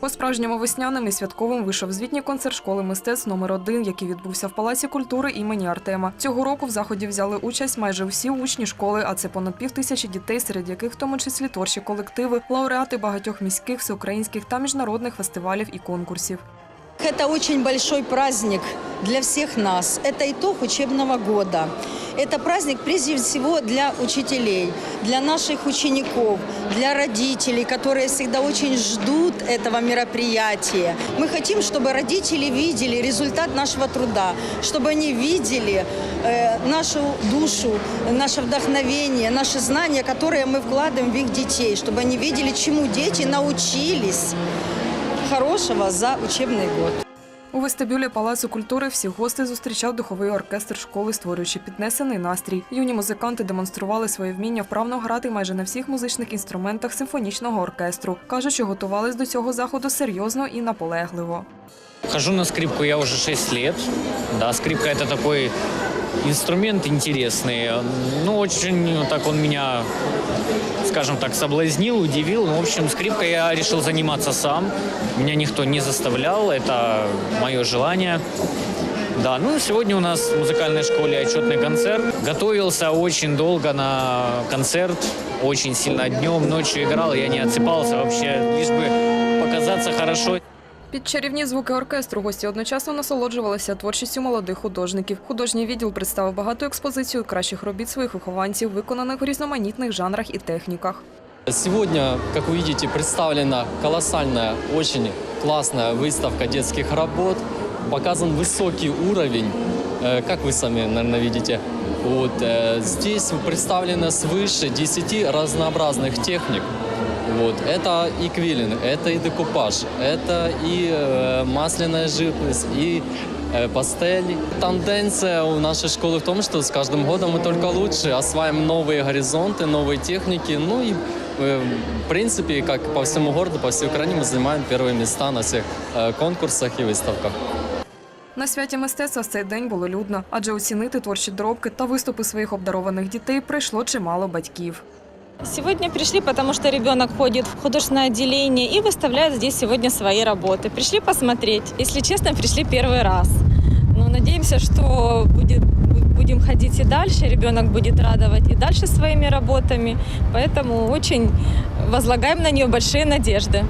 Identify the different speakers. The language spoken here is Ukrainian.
Speaker 1: По-справжньому весняним і святковим вийшов звітній концерт школи мистецтв номер 1 який відбувся в Палаці культури імені Артема. Цього року в заході взяли участь майже всі учні школи, а це понад пів тисячі дітей, серед яких в тому числі творчі колективи, лауреати багатьох міських, всеукраїнських та міжнародних фестивалів і конкурсів.
Speaker 2: Это очень большой праздник для всех нас. Это итог учебного года. Это праздник прежде всего для учителей, для наших учеников, для родителей, которые всегда очень ждут этого мероприятия. Мы хотим, чтобы родители видели результат нашего труда, чтобы они видели э, нашу душу, наше вдохновение, наши знания, которые мы вкладываем в их детей, чтобы они видели, чему дети научились хорошего за учебный год.
Speaker 1: У вестибюлі Палацу культури всіх гостей зустрічав духовий оркестр школи, створюючи піднесений настрій. Юні музиканти демонстрували своє вміння вправно грати майже на всіх музичних інструментах симфонічного оркестру. Кажуть, що готувались до цього заходу серйозно і наполегливо.
Speaker 3: Хожу на скрипку я уже 6 лет. Да, скрипка это такой инструмент интересный. Ну, очень так он меня, скажем так, соблазнил, удивил. Ну, в общем, скрипкой я решил заниматься сам. Меня никто не заставлял, это мое желание. Да, ну сегодня у нас в музыкальной школе отчетный концерт. Готовился очень долго на концерт, очень сильно днем, ночью играл, я не отсыпался вообще, лишь бы показаться хорошо.
Speaker 1: Під чарівні звуки оркестру гості одночасно насолоджувалися творчістю молодих художників. Художній відділ представив багату експозицію кращих робіт своїх вихованців, виконаних в різноманітних жанрах і техніках.
Speaker 4: Сегодня, как вы видите, представлена колоссальная, очень классная выставка детских работ. Показан высокий уровень, э, как вы сами, наверное, видите. Вот, э, здесь представлено свыше 10 разнообразных техник. Вот, это и квиллинг, это и декупаж, это и э, масляная живопись, и э, пастель. Тенденция у нашей школы в том, что с каждым годом мы только лучше осваиваем новые горизонты, новые техники. Ну и, э, в принципе, как по всему городу, по всей Украине мы занимаем первые места на всех э, конкурсах и выставках.
Speaker 1: На святі мистецтва в цей день було людно, адже оцінити творчі доробки та виступи своїх обдарованих дітей прийшло чимало батьків.
Speaker 5: Сегодня пришли, потому что ребенок ходит в художественное отделение и выставляет здесь сегодня свои работы. Пришли посмотреть. Если честно, пришли первый раз. Но надеемся, что будет, будем ходить и дальше. Ребенок будет радовать и дальше своими работами. Поэтому очень возлагаем на нее большие надежды.